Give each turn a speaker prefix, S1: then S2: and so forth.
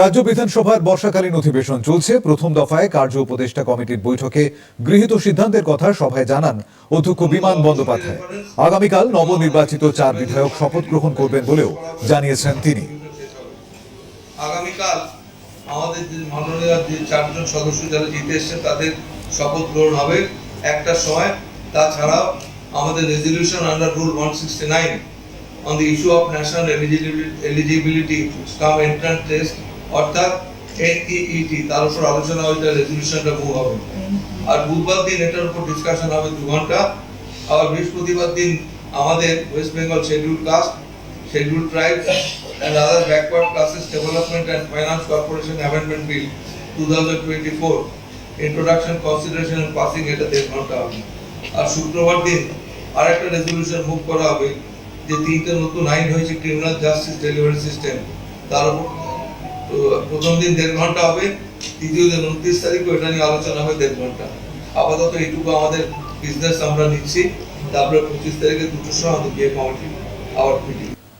S1: রাজ্য বিধানসভার বর্ষাকালীন অধিবেশন চলছে। প্রথম দফায় কার্য উপদেষ্টা কমিটির বৈঠকে গৃহীত সিদ্ধান্তের কথা সভায় জানান অধ্যক্ষ বিমান বন্দ্যোপাধ্যায়। আগামীকাল নবনির্বাচিত চার বিধায়ক শপথ গ্রহণ করবেন বলেও জানিয়েছেন তিনি।
S2: আগামীকাল আমাদের যে যে চারজন সদস্য যারা জিতে তাদের শপথ গ্রহণ হবে একটা সময়। তাছাড়াও আমাদের resolution under rule one sixty nine on the issue of national eligibility cum entrance test অর্থাৎ এনইইটি তার উপর আলোচনা হয়েছে রেজলিউশনটা মুভ হবে। আর বুধবার দিন এটার উপর ডিসকাশন হবে দু ঘণ্টা। আবার বৃহস্পতিবার দিন আমাদের West Bengal schedule caste scheduled tribes and other backward classes, development and finance corporation amendment bill 2024 introduction, consideration, and passing এটা দেড় ঘণ্টা হবে। আর শুক্রবার দিন আরেকটা রেজলিউশন মুভ করা হবে, যে তিনটে নতুন আইন হয়েছে ক্রিমিনাল জাস্টিস ডেলিভারি সিস্টেম তার উপর তো প্রথম দিন দেড় ঘণ্টা হবে, তৃতীয় দিন উনত্রিশ তারিখে এটা নিয়ে আলোচনা হবে দেড় ঘণ্টা। আপাতত এইটুকু আমাদের বিজনেস আমরা নিচ্ছি, তারপরে পঁচিশ তারিখে দুটোর সময় আমাদের বিয়ে কমিটি আবার মিটিং